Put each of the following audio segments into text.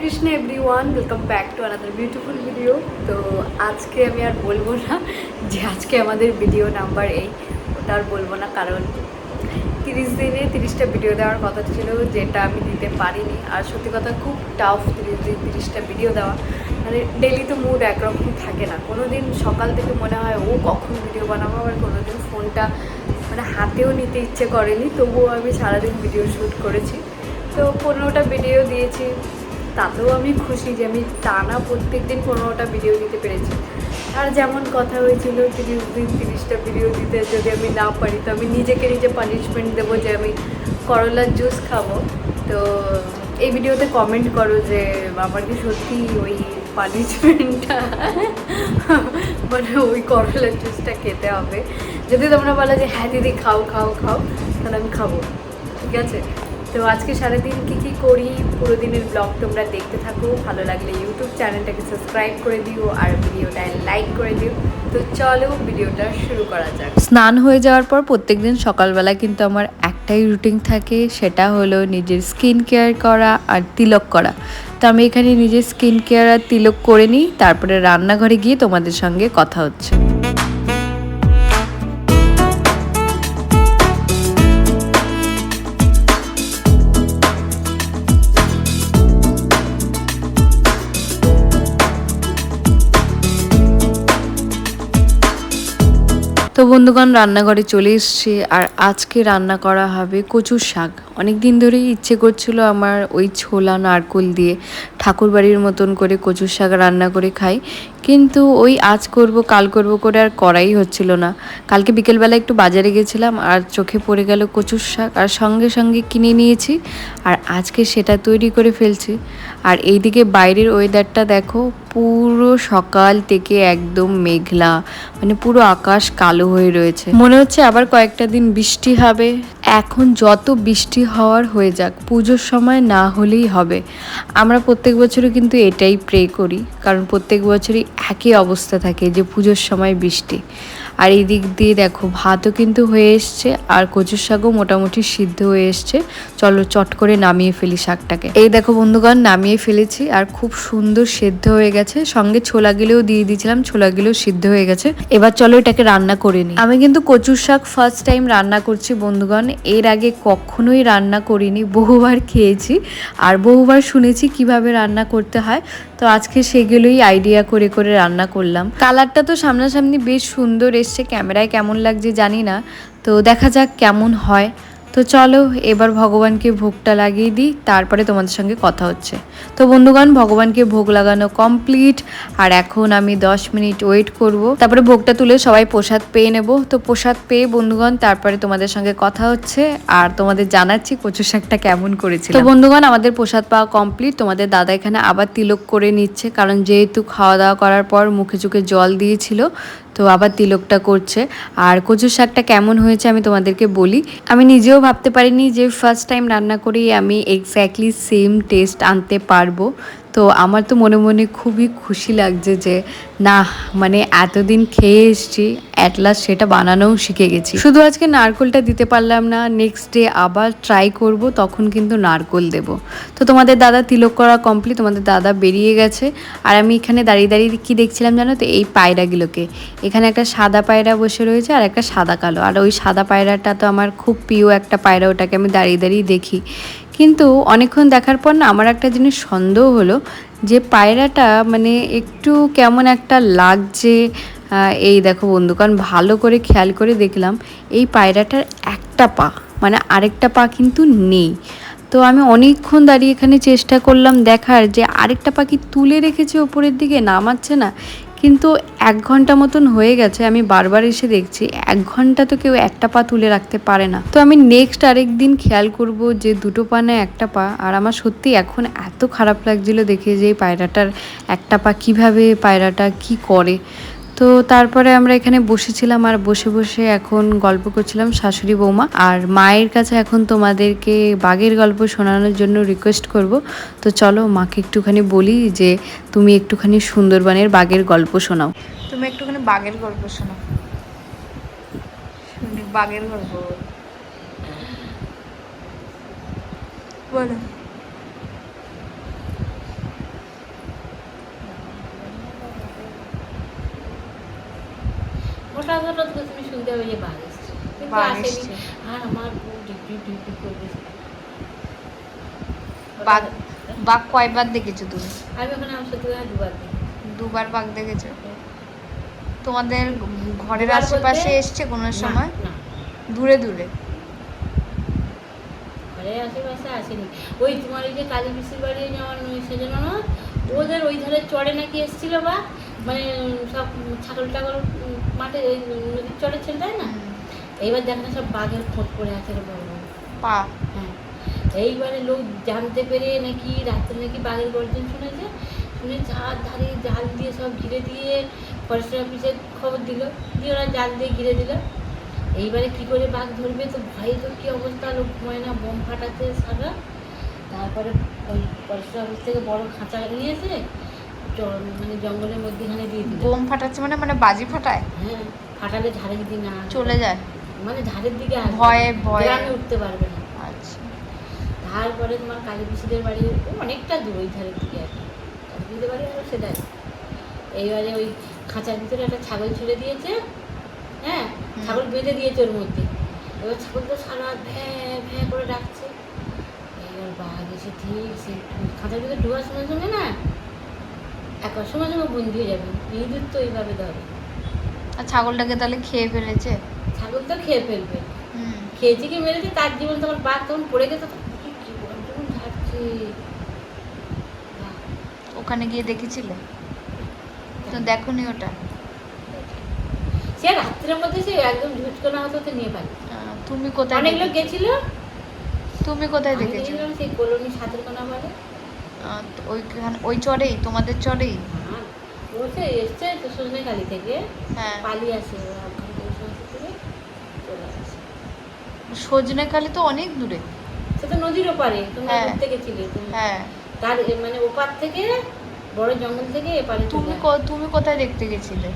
Krishna everyone welcome back to another beautiful video তো আজকে আমি আর বলব না যে আজকে আমাদের ভিডিও নাম্বার এই ওটা আর বলব না, কারণ তিরিশ দিনে তিরিশটা ভিডিও দেওয়ার কথা ছিল যেটা আমি দিতে পারিনি। আর সত্যি কথা, খুব টাফ তিরিশ দিন, তিরিশটা ভিডিও দেওয়া। মানে ডেলি তো মুড একরকম থাকে না। কোনো দিন সকাল থেকে মনে হয়, ও, কখন ভিডিও বানাবো? আবার কোনো দিন ফোনটা মানে হাতেও নিতে ইচ্ছে করেনি। তবুও আমি সারাদিন ভিডিও শ্যুট করেছি। তো পনেরোটা ভিডিও দিয়েছি। তাতেও আমি খুশি যে আমি টানা প্রত্যেক দিন পনেরোটা ভিডিও দিতে পেরেছি। আর যেমন কথা হয়েছিল তিরিশ দিন তিরিশটা ভিডিও দিতে যদি আমি না পারি, তো আমি নিজেকে নিজে পানিশমেন্ট দেবো যে আমি করলার জুস খাব। তো এই ভিডিওতে কমেন্ট করো যে আমার কি সত্যি ওই পানিশমেন্টটা মানে ওই করলার জুসটা খেতে হবে। যদি তোমরা বলো যে হ্যাঁ দিদি, খাও খাও খাও, তাহলে আমি খাব। ঠিক আছে? তো আজকে সারাদিন কী কী করি, পুরো দিনের ব্লগ তোমরা দেখতে থাকো। ভালো লাগলে ইউটিউব চ্যানেলটাকে সাবস্ক্রাইব করে দিও আর ভিডিওটায় লাইক করে দিও। তো চলো ভিডিওটা শুরু করা যাক। স্নান হয়ে যাওয়ার পর প্রত্যেকদিন সকালবেলা কিন্তু আমার একটাই রুটিন থাকে, সেটা হলো নিজের স্কিন কেয়ার করা আর তিলক করা। তো আমি এখানে নিজের স্কিন কেয়ার আর তিলক করে নিই, তারপরে রান্নাঘরে গিয়ে তোমাদের সঙ্গে কথা হচ্ছে। বন্ধুগণ, রান্নাঘরে চলে এসছি। আর আজকে রান্না করা হবে কচুর শাক। অনেক দিন ধরেই ইচ্ছে করছিল আমার ওই ছোলা, নারকোল দিয়ে ঠাকুরবাড়ির মতন করে কচুর শাক রান্না করে খাই। কিন্তু ওই আজ করব, কাল করব করে আর করাই হচ্ছিল না। কালকে বিকেলবেলা একটু বাজারে গেছিলাম আর চোখে পড়ে গেল কচুর শাক। আর সঙ্গে সঙ্গে কিনে নিয়েছি। আর আজকে সেটা তৈরি করে ফেলছি। আর এইদিকে বাইরের ওয়েদারটা দেখো, পুরো সকাল থেকে একদম মেঘলা মানে পুরো আকাশ কালো হয়ে রয়েছে। মনে হচ্ছে আবার কয়েকটা দিন বৃষ্টি হবে। এখন যত বৃষ্টি হওয়ার হয়ে যাক, পুজোর সময় না হলেই হবে। আমরা প্রত্যেক বছরই কিন্তু এটাই প্রে করি, কারণ প্রত্যেক বছরই একই অবস্থা থাকে যে পুজোর সময় বৃষ্টি। আর এই দিক দিয়ে দেখো, ভাতও কিন্তু হয়ে এসছে, আর কচুর শাকও মোটামুটি সিদ্ধ হয়ে এসছে। চলো চট করে নামিয়ে ফেলি শাকটাকে। এই দেখো বন্ধুগণ, নামিয়ে ফেলেছি, আর খুব সুন্দর সেদ্ধ হয়ে গেছে। সঙ্গে ছোলাগুলোও দিয়ে দিয়েছিলাম ছোলাগুলোও সিদ্ধ হয়ে গেছে। এবার চলো এটাকে রান্না করে নিই। আমি কিন্তু কচুর শাক ফার্স্ট টাইম রান্না করছি বন্ধুগণ। এর আগে কখনোই রান্না করিনি, বহুবার খেয়েছি, আর বহুবার শুনেছি কীভাবে রান্না করতে হয়। তো আজকে সেগুলোই আইডিয়া করে করে রান্না করলাম। কালারটা তো সামনাসামনি বেশ সুন্দর এসছে, ক্যামেরায় কেমন লাগছে জানি না। তো দেখা যাক কেমন হয়। তো চলো, এবার ভগবানকে ভোগটা লাগিয়ে দিই, তারপরে তোমাদের সঙ্গে কথা হচ্ছে। তো বন্ধুগণ, ভগবানকে ভোগ লাগানো কমপ্লিট আর এখন আমি দশ মিনিট ওয়েট করব। তারপরে ভোগটা তুলে সবাই প্রসাদ পেয়ে নেব। তো প্রসাদ পেয়ে বন্ধুগণ, তারপরে তোমাদের সঙ্গে কথা হচ্ছে, আর তোমাদের জানাচ্ছি কচু শাকটা কেমন করেছিল তো বন্ধুগণ, আমাদের প্রসাদ পাওয়া কমপ্লিট তোমাদের দাদা এখানে আবার তিলক করে নিচ্ছে, কারণ যেহেতু খাওয়া দাওয়া করার পর মুখে চোখে জল দিয়েছিল তো আবার তিলকটা করছে। আর কচুর শাকটা কেমন হয়েছে আমি তোমাদেরকে বলি। আমি নিজেও ভাবতে পারিনি যে ফার্স্ট টাইম রান্না করেই আমি এক্স্যাক্টলি সেম টেস্ট আনতে পারব। তো আমার তো মনে মনে খুবই খুশি লাগছে যে, না মানে এতদিন খেয়ে এসছি অ্যাট লাস্ট সেটা বানানোও শিখে গেছি। শুধু আজকে নারকোলটা দিতে পারলাম না নেক্সট ডে আবার ট্রাই করব, তখন কিন্তু নারকোল দেব। তো তোমাদের দাদা তিলক করা কমপ্লিট তোমাদের দাদা বেরিয়ে গেছে। আর আমি এখানে দাঁড়িয়ে দাঁড়িয়ে কি দেখছিলাম জানো তো? এই পায়রাগুলোকে। এখানে একটা সাদা পায়রা বসে রয়েছে আর একটা সাদা কালো। আর ওই সাদা পায়রাটা তো আমার খুব প্রিয় একটা পায়রা, ওটাকে আমি দাঁড়িয়ে দাঁড়িয়ে দেখি। কিন্তু অনেকক্ষণ দেখার পর না আমার একটা জিনিস সন্দেহ হলো যে পায়রাটা মানে একটু কেমন একটা লাগছে এই দেখো বন্ধু, কারণ ভালো করে খেয়াল করে দেখলাম এই পায়রাটার একটা পা মানে আরেকটা পা কিন্তু নেই। তো আমি অনেকক্ষণ দাঁড়িয়ে এখানে চেষ্টা করলাম দেখার যে আরেকটা পাখি তুলে রেখেছে ওপরের দিকে, নামাচ্ছে না। কিন্তু এক ঘণ্টা মতন হয়ে গেছে, আমি বারবার এসে দেখছি, এক ঘণ্টা তো কেউ একটা পা তুলে রাখতে পারে না। তো আমি নেক্সট আরেক দিন খেয়াল করব যে দুটো পা না একটা পা, আর আমার সত্যি এখন এত খারাপ লাগছিল দেখে যে পায়রাটার একটা পা কীভাবে, পায়রাটা কি করে। তো তারপরে আমরা এখানে বসেছিলাম আর বসে বসে এখন গল্প করছিলাম শাশুড়ি বৌমা। আর মায়ের কাছে এখন তোমাদেরকে বাঘের গল্প শোনানোর জন্য রিকোয়েস্ট করব। তো চলো মাকে একটুখানি বলি যে তুমি একটুখানি সুন্দরবনের বাঘের গল্প শোনাও। তুমি একটুখানি বাঘের গল্প শোনাও। শুনি বাঘের গল্প। বলো। হঠাৎ হঠাৎ করে তুমি শুনতে যে বাঘ এসছে কিন্তু আসেনি। আর আমার বউ ডিপি ডিপি করবে বাঘ বাঘ কয়বার দেখেছ তুমি? আমি ওখানে আমার দুবার দুবার বাঘ দেখেছ? তোমাদের ঘরের আশেপাশে এসছে কোনো সময়? দূরে দূরে। ঘরে আশেপাশে আসেনি। ওই তোমার ওই যে কালী বাড়ি ওই যে আমার সেজন্য না ওদের ওই ধারে চড়ে নাকি এসেছিল বা মানে সব ছাগল টাগল মাঠে ওই নদীর চড়ে ছিল তাই না? এইবার দেখো না সব বাঘের খোঁজ পড়ে আছে বড়। পা। হ্যাঁ। এইবারে লোক জানতে পেরে নাকি রাত্রে নাকি বাঘের গর্জন শুনেছে? শুনে চার ধারে জাল দিয়ে সব ঘিরে দিয়ে ফরেস্ট অফিসে খবর দিল। দিয়ে ওরা জাল দিয়ে ঘিরে দিল। এইবারে কি করে বাঘ ধরবে তো ভয়ে তো কী অবস্থা? লোক ঘুমায় না বোম ফাটাতে সারা। তারপরে ওই ফরেস্ট অফিস থেকে বড় খাঁচা নিয়ে এসে জ- মানে জঙ্গলের মধ্যেখানে দিয়ে দিল। বোম ফাটাচ্ছে মানে মানে বাজি ফাটায়? হ্যাঁ ফাটালে ঝাড়ের দিকে না চলে যায়। মানে ঝাড়ের দিকে ভয়ে ভয়ে। গ্রামে উঠতে পারবে না। আচ্ছা। তারপরে তোমার কালী পিসিদের বাড়ি অনেকটা দূর ওই ধারের দিকে আর কি। কালী পিসিদের বাড়ি আরও সেটাই। এইবারে ওই খাঁচার ভিতরে একটা ছাগল ছেড়ে দিয়েছে। হ্যাঁ ছাগল বেঁধে দিয়েছে ওর মধ্যে। এবার ছাগল তো সারা ভ্যাঁ ভ্যাঁ করে ডাকছে এবার বাঘ এসে ঠিক সে খাঁচার ভিতরে ঢোকার সঙ্গে সঙ্গে না একবার সময় সঙ্গে বন্দি হয়ে যাবে। ইঁদুর তো এইভাবে ধরে আর ছাগলটাকে তাহলে খেয়ে ফেলেছে? ছাগল তো খেয়ে ফেলবে। খেয়েছে কি মেরেছে? তার জীবন তখন বাঘ তখন পড়ে গেছে। ওখানে গিয়ে দেখেছিলে? তো দেখোনি ওটা? সে রাত্রের মধ্যে সে একদম ঝুটকোনা হতো তো নিয়ে পারি তুমি কোথায় অনেক লোক গেছিল? তুমি কোথায় দেখেছ সেই কলোনি সাতের কোনা তো ওইখানে ওই চড়েই তোমাদের চড়েই হ্যাঁ সে এসছে তো সজনেখালি থেকে। হ্যাঁ। পালিয়ে আসে সজনেখালি তো অনেক দূরে। সে তো নদীর ওপারে তোমরা হ্যাঁ। ঘুরতে গেছিলে তুমি। হ্যাঁ। তার মানে ওপার থেকে বড় জঙ্গল থেকে এপারে তুমি তুমি কোথায় দেখতে গেছিলে?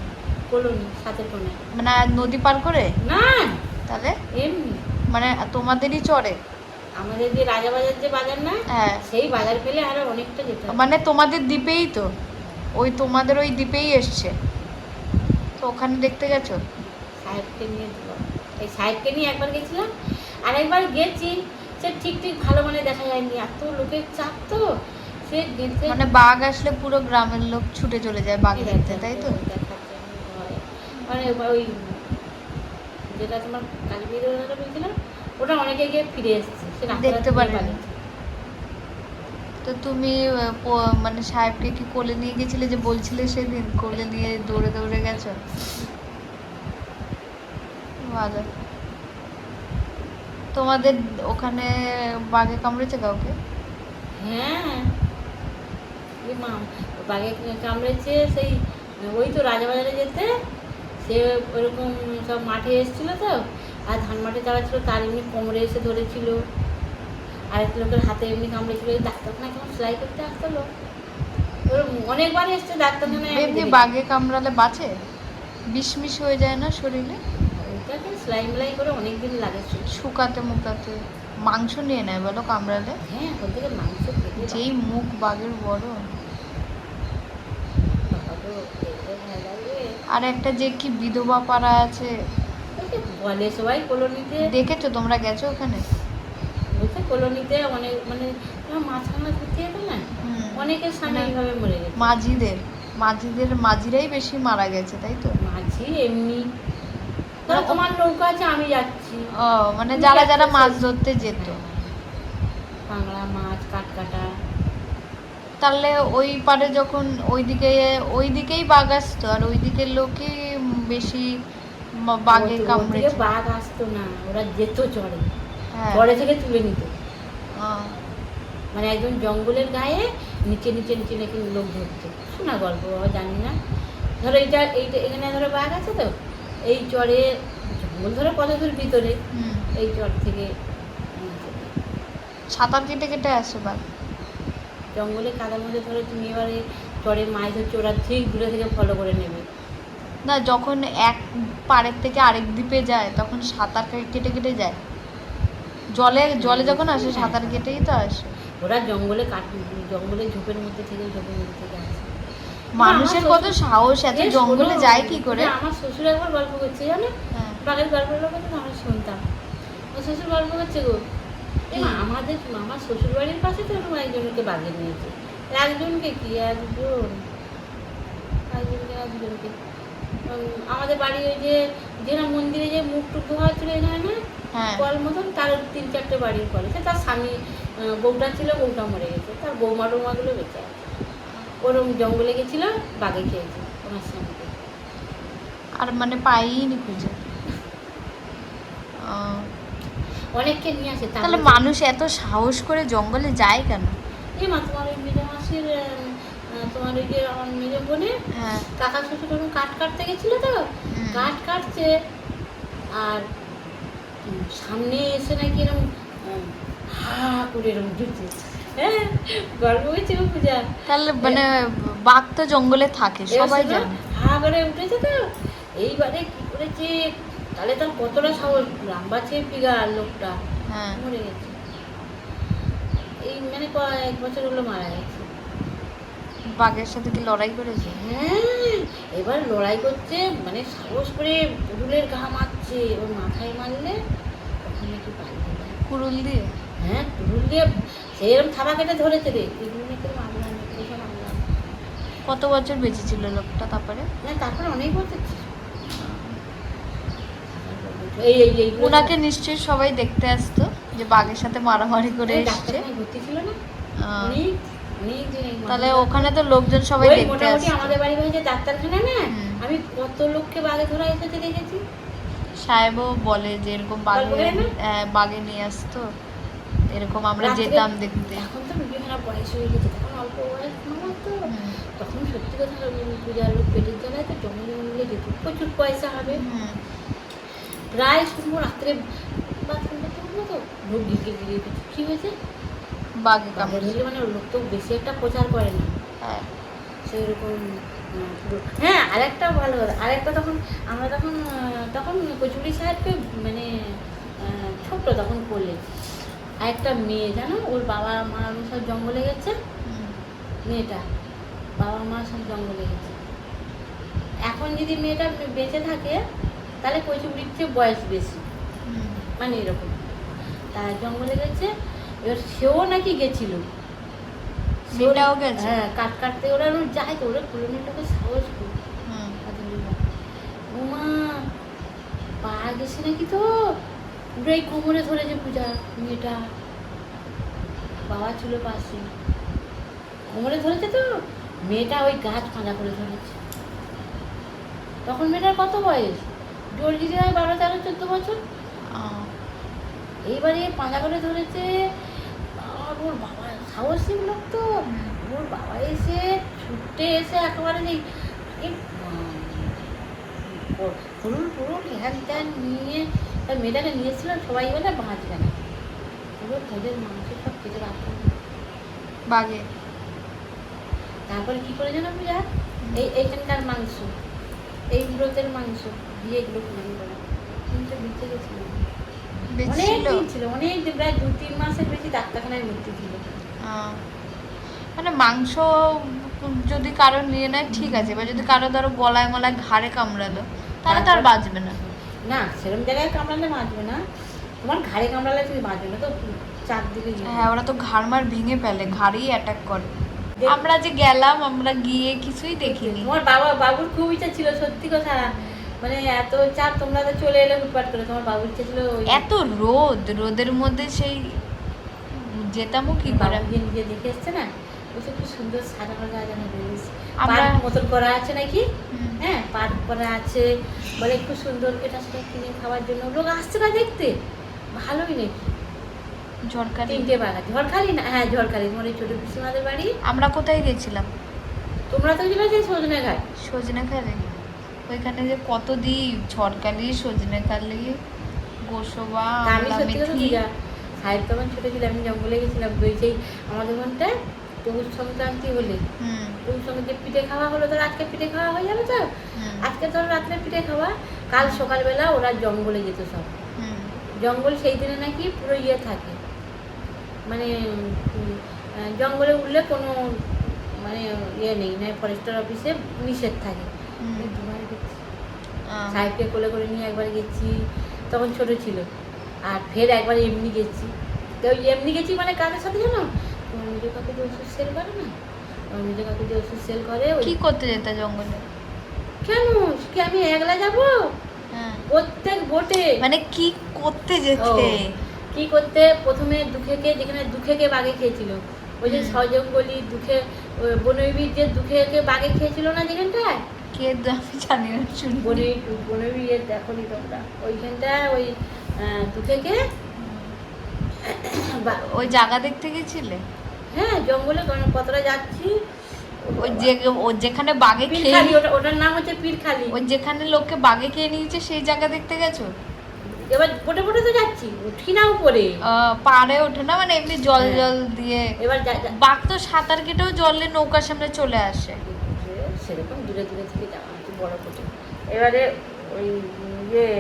কলোনি সাতের কোনায় মানে নদী পার করে? না! তাহলে? এমনি। মানে তোমাদেরই চড়ে আমাদের যে রাজাবাজার যে বাজার না হ্যাঁ। সেই বাজার পেলে আরও অনেকটা যেতে মানে তোমাদের দ্বীপেই তো? ওই তোমাদের ওই দ্বীপেই এসছে? তো ওখানে দেখতে গেছো? সাহেবকে নিয়ে এই সাহেবকে নিয়ে একবার গেছিলাম আর একবার গেছি। সে ঠিক ঠিক ভালো মানে দেখা যায়নি। এত লোকের চাপ তো। সে গেছে। মানে বাঘ আসলে পুরো গ্রামের লোক ছুটে চলে যায় বাঘ দেখতে তাই তো। মানে ওই যেটা তোমার কালীপুজোর কথা বলছিলাম ওটা অনেকে গিয়ে ফিরে এসেছে দেখতে রাতে তো তুমি মানে সাহেবকে কি কোলে নিয়ে গেছিলে যে বলছিলে সেদিন? কোলে নিয়ে দৌড়ে দৌড়ে গেছো? ভালো। তোমাদের ওখানে বাঘে কামড়েছে কাউকে? হ্যাঁ। বাঘে কামড়েছে সেই ওই তো রাজাবাজারে যেতে সে ওরকম সব মাঠে এসেছিল তো আর ধান মাঠে যাওয়া ছিল তার এমনি কোমরে এসে ধরেছিল। আরেক লোকের হাতে এমনি কামড়েছিল। এই ডাক্তারখানায় কেমন সেলাই করতে আসতো লোক। অনেকবার এসছে ডাক্তারখানায় এমনি বাঘে কামড়ালে বাঁচে? বিষ মিষ হয়ে যায় না শরীরে? ওইটাকে সেলাই মেলাই করে অনেক দিন লাগে শুকাতে মুকাতে। মাংস নিয়ে নেয় বলো কামড়ালে? হ্যাঁ ওর থেকে মাংস যেই মুখ বাঘের বড়। আর একটা যে কি বিধবা পাড়া আছে বলে সবাই কলোনিতে। দেখেছ তোমরা গেছো ওখানে? বলছে কলোনিতে অনেক মানে তোমার মাছ রান্না যেত না? হুম। অনেকের সামনে মানে এইভাবে মরে গেছে। মাঝিদের মাঝিদের মাঝিরাই বেশি মারা গেছে তাই তো? মাঝি এমনি। ধরো তোমার নৌকা আছে আমি যাচ্ছি। ও মানে যারা যারা মাছ ধরতে যেত। কাঁকড়া মাছ কাটকাটা তাহলে ওই পারে যখন ওইদিকে ওইদিকেই বাঘ আসতো আর ওই দিকের লোকই বেশি বাঘে কামড়েছে বাঘ আসতো না ওরা যেত চড়ে হ্যাঁ। পরে থেকে তুলে নিত। মানে একদম জঙ্গলের গায়ে নিচে নিচে নিচে নাকি লোক ধরতো। শোনা গল্প বাবা জানি না। ধরো এইটা এইটা এখানে ধরো বাঘ আছে তো? এই চরে জঙ্গল ধরো কত দূর ভিতরে এই চর থেকে। সাঁতার কেটে কেটে আসে বাঘ। জঙ্গলে কাদার মধ্যে ধরো তুমি এবারে চরে মাছ ধরছো ওরা ঠিক দূরে থেকে ফলো করে নেবে। না যখন এক পাড়ের থেকে আরেক দ্বীপে যায় তখন সাঁতার কেটে কেটে যায়। জলে জলে যখন আসে সাঁতার কেটেই তো আসে। ওরা জঙ্গলে কাট জঙ্গলে ঝোপের মধ্যে থেকে ঝোপের মধ্যে থেকে আসে। মানুষের কত সাহস এত জঙ্গলে যায় কি করে? আমার শ্বশুর একবার গল্প করছে জানো? হ্যাঁ। বাঘের গল্পগুলো করছে আমরা শুনতাম। আমার শ্বশুর গল্প করছে গো। আমাদের আমার শ্বশুর বাড়ির পাশে তো এরকম একজনকে বাঘে নিয়েছে। একজনকে কি? একজন একজনকে একজনকে। আমাদের বাড়ি ওই যে যেটা মন্দিরে যে মুখ টুক ধোয়া ছিল না হ্যাঁ। কল মতন তার তিন চারটে বাড়ির পরে সে তার স্বামী বউটা ছিল বউটা মরে গেছে। তার বৌমা টৌমাগুলো বেঁচে আছে। ওরম জঙ্গলে গেছিল বাঘে খেয়েছে ওনার স্বামীকে। আর মানে পাইনি খুঁজে। অনেককে নিয়ে আসে তাহলে মানুষ এত সাহস করে জঙ্গলে যায় কেন? এই মা তোমার ওই মেজো মাসির তোমার ওই যে আমার মেজো বোনের হ্যাঁ। কাকা শ্বশুর যখন কাঠ কাটতে গেছিল তো কাঠ কাটছে আর সামনে এসে নাকি এরকম হা করে এরকম ঢুকছে হ্যাঁ গল্প পূজা। তাহলে মানে বাঘ তো জঙ্গলে থাকে সবাই জানে। হা করে উঠেছে তো এইবারে কি করেছে? তাহলে তার কতটা সাহস? লম্বা চেপি গা লোকটা। হ্যাঁ। মরে গেছে। এই মানে কয়েক বছর হলো মারা গেছে। বাঘের সাথে কি লড়াই করেছে? হ্যাঁ এবার লড়াই করছে মানে সাহস করে পুরুলের ঘা মারছে ওর মাথায় মারলে তখন নাকি পালিয়ে যায় কুড়ুল দিয়ে? হ্যাঁ পুরুল দিয়ে সেরকম থাবা কেটে ধরেছে রে। এগুলো নাকি মারলাম কত বছর বেঁচে ছিল লোকটা তারপরে? না তারপরে অনেক বছর ছিল। এই এই এই ওনাকে নিশ্চয়ই সবাই দেখতে আসতো যে বাঘের সাথে মারামারি করে এসছে। ভর্তি ছিল না? তাহলে ওখানে তো লোকজন সবাই দেখতে মোটামুটি আমাদের বাড়ি বাড়ি যে ডাক্তারখানা না। আমি কত লোককে বাঘে ধরা এসেছে দেখেছি। সাহেবও বলে যে এরকম না? হ্যাঁ, নিয়ে আসতো। এরকম আমরা যেতাম দেখতে। এখন তো বিভিন্ন বয়স হয়ে গেছে তখন অল্প বয়স আমার তো। তখন সত্যি কথা পূজার লোক পেটের জ্বালায় তো জঙ্গলে জঙ্গলে যেত প্রচুর পয়সা হবে। প্রায় শুনব রাত্রে বাথরুম করতে তো লোক গিয়ে গিয়ে কী হয়েছে? বাঘে কামড় কামড় মানে লোক তো বেশি একটা প্রচার করে না। হ্যাঁ। সেরকম হ্যাঁ আরেকটা ভালো কথা আরেকটা তখন আমরা তখন তখন কচুরি সাহেবকে মানে ছোট্ট তখন করলে। আরেকটা মেয়ে জানো? ওর বাবা মা সব জঙ্গলে গেছে। মেয়েটা বাবা মা সব জঙ্গলে গেছে। এখন যদি মেয়েটা বেঁচে থাকে তাহলে কচুরির চেয়ে বয়স বেশি। মানে এরকম। তা জঙ্গলে গেছে এবার সেও নাকি গেছিল। গেছে? হ্যাঁ কাট কাটতে ওরা যায় তো ওরা সাহস। উমা পা গেছে নাকি তো? পুরো এই কোমরে ধরেছে পূজা মেয়েটা। বাবা ছিল পাশে। কোমরে ধরেছে তো? মেয়েটা ওই গাছ পাঁজা করে ধরেছে। তখন মেয়েটার কত বয়স? জোর হয় বারো তেরো চোদ্দ বছর? এইবারে পাঁজা করে ধরেছে ওর বাবা সাহসী লোক তো। ওর বাবা এসে ছুটে এসে একেবারে উম, ও- পুরুল পুরুল হ্যান ত্যান নিয়ে তার মেয়েটাকে নিয়েছিলাম সবাই বলে বাঁচবে না। পুরো তোদের মাংস সব কেটে রাখতে বাঘে তারপরে কি করে জানো পূজা? এই এইখানকার মাংস এই ব্রতের মাংস দিয়ে এগুলো করা। কিন্তু বেঁচে গেছিল। অনেক দিন ছিল অনেক দিন প্রায় দু তিন মাসের বেশি ডাক্তারখানায় ভর্তি ছিল। মানে মাংস যদি কারও নিয়ে নেয় ঠিক আছে। বা যদি কারও ধরো গলায় মলায় ঘাড়ে কামড়ালো তাহলে তো আর বাঁচবে না। না সেরকম জায়গায় কামড়ালে বাঁচবে না। তোমার ঘাড়ে কামড়ালে তুমি বাঁচবে না তো চারদিকে গিয়ে হ্যাঁ ওরা তো ঘাড় মার ভেঙে ফেলে ঘাড়েই অ্যাটাক করে। আমরা যে গেলাম আমরা গিয়ে কিছুই দেখিনি। তোমার বাবা বাবুর খুব ইচ্ছা ছিল সত্যি কথা। মানে এত চাপ তোমরা তো চলে এলে হুটপাট করে তোমার বাবুর ইচ্ছা ছিল এত রোদ রোদের মধ্যে সেই যেতামও কি করে। গিয়ে নিজে দেখে এসছে না? বলছে খুব সুন্দর সাজানো সাজানো আমরা- পার্ক মতন করা আছে নাকি? হ্যাঁ পার্ক করা আছে। বলে খুব সুন্দর এটা সেটা কিনে খাওয়ার জন্য। লোক আসছে না দেখতে। ভালোই নাকি ঝড়কালি তিনটে বাগা ঝড়খালি না হ্যাঁ ঝড়খালি তোমার এই ছোটো পিসিমাদের বাড়ি। আমরা কোথায় গেছিলাম? তোমরা তো গেলে যে সজনে ঘাট। সজনে খালি ওইখানে যে কত দ্বীপ ঝড়কালি সজনে খালি গোসবা তা আমি সত্যি সাহেব তখন ছোটো ছিল আমি জঙ্গলে গেছিলাম তো ওই সেই আমাদের ওখানটায় পৌষ সংক্রান্তি হলে হুম। পৌষ সংক্রান্তি পিঠে খাওয়া হলো তো আজকে পিঠে খাওয়া হয়ে যাবে তো? আজকে ধরো রাত্রে পিঠে খাওয়া কাল সকালবেলা ওরা জঙ্গলে যেত সব। হুম। জঙ্গল সেই দিনে নাকি পুরো ইয়ে থাকে। মানে জঙ্গলে উঠলে কোনো মানে ইয়ে নেই না ফরেস্টার অফিসে নিষেধ থাকে। দুবার গেছি। সাহেবকে কোলে করে নিয়ে একবার গেছি তখন ছোট ছিল। আর ফের একবার এমনি গেছি। তো এমনি গেছি মানে কাদের সাথে জানো? তোমার নিজে কাকু যে ওষুধ সেল করে না? তোমার নিজে কাকু যে ওষুধ সেল করে কি করতে যেত জঙ্গলে? কেন? কি আমি একলা যাব? হ্যাঁ। প্রত্যেক বোটে মানে কি করতে যেতে? কি করতে? প্রথমে দুঃখেকে যেখানে দুঃখেকে বাগে খেয়েছিল। ওই যে। সজঙ্গলি দুঃখে বনবীর যে দুঃখেকে বাগে খেয়েছিল না যেখানটায়? কে আমি জানি না এর দেখো নি তোমরা। ওইখানটায় ওই ওই জায়গা দেখতে গেছিলে? হ্যাঁ জঙ্গলে কতটা যাচ্ছি। ওই যে ও যেখানে বাঘে খেয়ে ওটার নাম হচ্ছে পীরখালি। ওই যেখানে লোককে বাঘে খেয়ে নিয়েছে সেই জায়গা দেখতে গেছো? এবার বোটে বোটে তো যাচ্ছি উঠি না উপরে। পাড়ে ওঠে না মানে এমনি জল হ্যাঁ। জল দিয়ে। এবার বাঘ তো সাঁতার কেটেও জলে নৌকার সামনে চলে আসে। সেরকম দূরে দূরে থেকে যাওয়া একটু বড় বোটে এবারে ওই ইয়ে?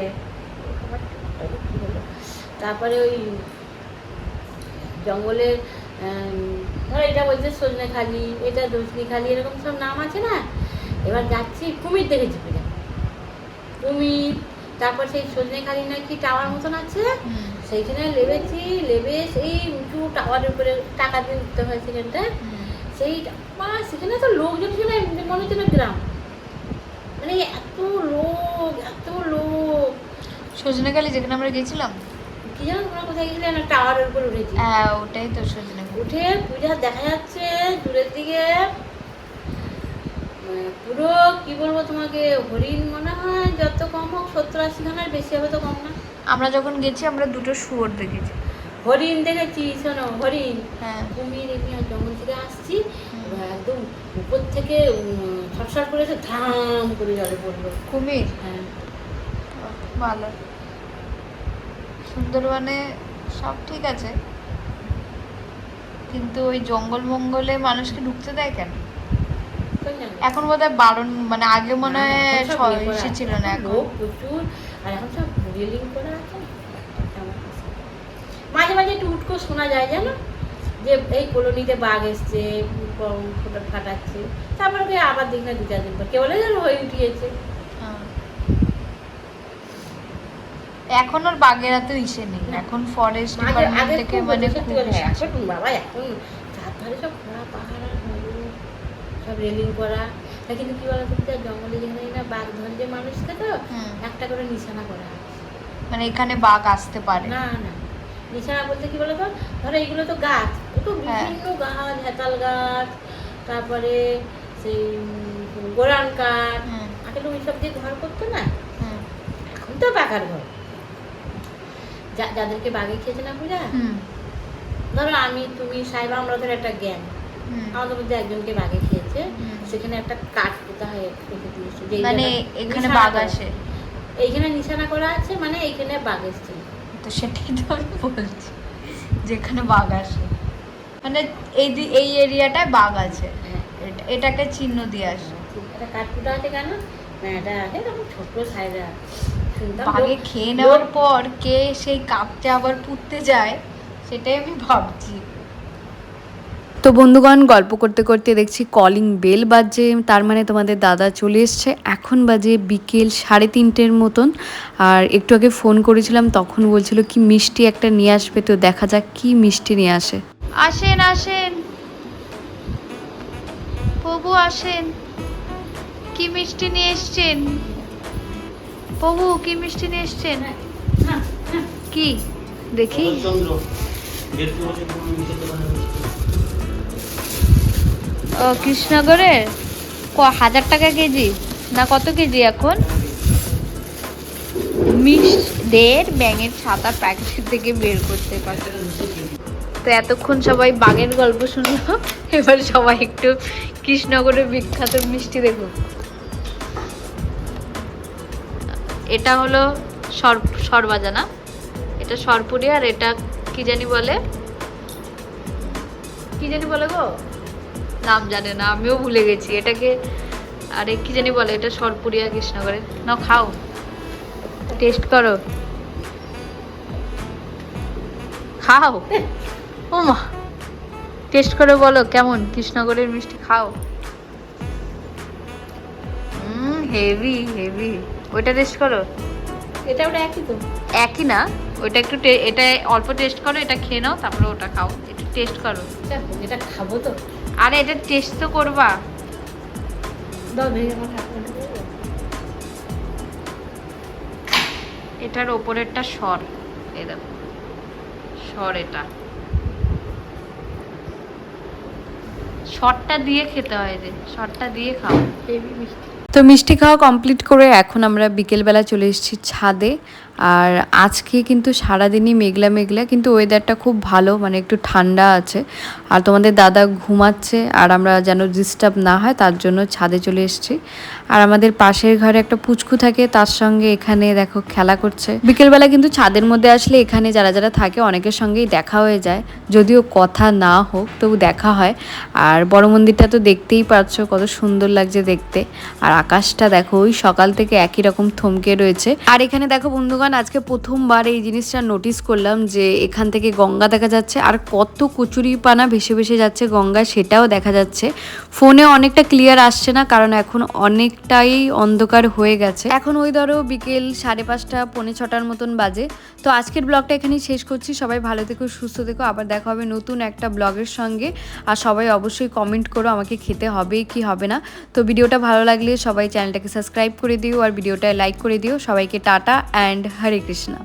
তারপরে ওই জঙ্গলের ধরো এটা বলছে সজনে খালি এটা দশনি খালি এরকম সব নাম আছে না? এবার যাচ্ছি কুমির দেখেছি পুজো কুমির তারপর সেই সজনে খালি নাকি টাওয়ার মতন আছে? সেইখানে লেবেছি লেবে সেই উঁচু টাওয়ারের উপরে টাকা দিয়ে উঠতে হয় সেখানটা হুম। সেই মা সেখানে তো লোকজন ছিল মনে হচ্ছে না গ্রাম। মানে এত লোক এত লোক। সজনেখালি যেখানে আমরা গেছিলাম কি জানো তোমরা কোথায় গেছিলে না টাওয়ারের উপর উঠেছি। হ্যাঁ ওটাই তো সজনে উঠে পূজা দেখা যাচ্ছে দূরের দিকে। মানে পুরো কি বলব তোমাকে হরিণ মনে হয় যত কম হোক সত্তর আশি খানার বেশি হবে তো কম না। আমরা যখন গেছি আমরা দুটো শুয়োর দেখেছি। হরিণ দেখেছি শোনো হরিণ। হ্যাঁ। কুমির এমনি জঙ্গল থেকে আসছি একদম উপর থেকে ছটছট করেছে ধাম করে জলে পড়ল। কুমির? হ্যাঁ। ভালো। সুন্দরবনে সব ঠিক আছে। কিন্তু ওই জঙ্গল মঙ্গলে মানুষকে ঢুকতে দেয় কেন? এখন বোধহয় বারণ মানে আগে মনে হয় এখন সব ইয়ে করা এসে আছে। ছিল না এখন প্রচুর আর এখন সব রেলিং করা আছে। মাঝে মাঝে একটু উটকো শোনা যায় জানো? যে এই কলোনিতে বাঘ এসছে ফোটা ফাটাচ্ছে। তারপরে ওকে আবার দেখি না দু চার দিন পর। কে বলে যেন হয়ে উঠিয়েছে। হ্যাঁ। এখন আর বাঘের এত ইসে নেই। এখন ফরেস্ট ডিপার্টমেন্ট থেকে মানে এখন বাবা এখন চারধারে সব খোলা পাহাড় আর সব রেলিং করা। তা কিন্তু কি বলতো তো, জঙ্গলে যেখানে না বাঘ ধরে যে মানুষকে তো একটা করে নিশানা করা। মানে এখানে বাঘ আসতে পারে। না না। নিশানা বলতে কি বলতো? ধরো এইগুলো তো গাছ তো হ্যাঁ। বিভিন্ন গাছ হেতাল গাছ তারপরে সেই গোরান কাঠ আগে এইসব দিয়ে ঘর করতো না? এখন তো পাকার ঘর। যাদেরকে বাঘে খেয়েছে না পূজা হুম, ধরো আমি তুমি সাহেব আমরা ধরো একটা জ্ঞান আমাদের মধ্যে একজনকে বাঘে খেয়েছে সেখানে একটা কাঠ পোতা হয়ে রেখে দিয়েছে? মানে এখানে। আসে। এইখানে নিশানা করা আছে মানে এইখানে বাঘ এসছে। তো সেটাই তো আমি বলছি যেখানে বাঘ আসে। মানে এই এই এরিয়াটায় বাঘ আছে। এটা- এটাকে চিহ্ন দিয়ে আসে। এটা আছে কেন? আগে সাইজা খেয়ে নেওয়ার পর কে সেই কাপটা আবার পুঁততে যায় সেটাই আমি ভাবছি। তো বন্ধুগণ গল্প করতে করতে দেখছি কলিং বেল বাজে তার মানে তোমাদের দাদা চলে এসছে। এখন বাজে বিকেল সাড়ে তিনটের মতন। আর একটু আগে ফোন করেছিলাম তখন বলছিল কি মিষ্টি একটা নিয়ে আসবে তো দেখা যাক কি মিষ্টি নিয়ে আসে। আসেন আসেন। প্রভু আসেন। কি মিষ্টি নিয়ে এসছেন? প্রভু কি মিষ্টি নিয়ে এসছেন? হ্যাঁ, হ্যাঁ। কি? দেখি। কৃষ্ণনগরের ক, হাজার টাকা কেজি? না, কত কেজি এখন? মিষ্টিদের ব্যাঙের ছাতা প্যাকেট থেকে বের করতে পারে। তো এতক্ষণ সবাই বাঘের গল্প শুনলো। এবার সবাই একটু কৃষ্ণনগরের বিখ্যাত মিষ্টি দেখো। এটা হলো সর, সরবাজা, না? এটা সরপুরি আর এটা কি জানি বলে? কি জানি বলে গো? নাম জানে না আমিও ভুলে গেছি। এটাকে আরে কি জানি বলে এটা সরপুরিয়া কৃষ্ণনগরে নাও খাও। টেস্ট করো। খাও। ও মা। টেস্ট করে বলো কেমন? কৃষ্ণনগরের মিষ্টি খাও। হুম হেভি হেভি ওইটা টেস্ট করো। এটা ওটা একই তো। একই না? ওইটা একটু এটা অল্প টেস্ট করো এটা খেয়ে নাও তারপরে ওটা খাও। একটু টেস্ট করো। এটা খাব তো। আরে এটা টেস্ট তো করবা। এটার ওপরেরটা সর। এই দেখো সর এটা। সরটা দিয়ে খেতে হয় রে সরটা দিয়ে খাও। হেভি মিষ্টি। তো মিষ্টি খাওয়া কমপ্লিট করে এখন আমরা বিকেলবেলা চলে এসেছি ছাদে। আর আজকে কিন্তু সারাদিনই মেঘলা মেঘলা, কিন্তু ওয়েদারটা খুব ভালো মানে একটু ঠান্ডা আছে। আর তোমাদের দাদা ঘুমাচ্ছে, আর আমরা যেন ডিস্টার্ব না হয়, তার জন্য ছাদে চলে এসেছি। আর আমাদের পাশের ঘরে একটা পুচকু থাকে, তার সঙ্গে এখানে দেখো খেলা করছে। বিকেলবেলা কিন্তু ছাদের মধ্যে আসলে এখানে যারা যারা থাকে, অনেকের সঙ্গেই দেখা হয়ে যায়। যদিও কথা না হোক, তবু দেখা হয়। আর বড় মন্দিরটা তো দেখতেই পাচ্ছ, কত সুন্দর লাগছে দেখতে। আর আকাশটা দেখো, ওই সকাল থেকে একই রকম থমকে রয়েছে। আর এখানে দেখো বন্ধুগণ, আজকে প্রথমবার এই জিনিসটা নোটিস করলাম যে এখান থেকে গঙ্গা দেখা যাচ্ছে, আর কত কচুরি পানা ভেসে ভেসে যাচ্ছে গঙ্গা সেটাও দেখা যাচ্ছে। ফোনে অনেকটা ক্লিয়ার আসছে না, কারণ এখন অনেকটাই অন্ধকার হয়ে গেছে। এখন ওই ধরো বিকেল সাড়ে পাঁচটা, পৌনে ছটার মতন বাজে। তো আজকের ব্লগটা এখানেই শেষ করছি। সবাই ভালো থেকো, সুস্থ থেকো। আবার দেখা হবে নতুন একটা ব্লগের সঙ্গে। আর সবাই অবশ্যই কমেন্ট করো, আমাকে খেতে হবে কি হবে না। তো ভিডিওটা ভালো লাগলে সবাই চ্যানেলটাকে সাবস্ক্রাইব করে দিও আর ভিডিওটা লাইক করে দিও। সবাইকে টাটা অ্যান্ড হরে কৃষ্ণা।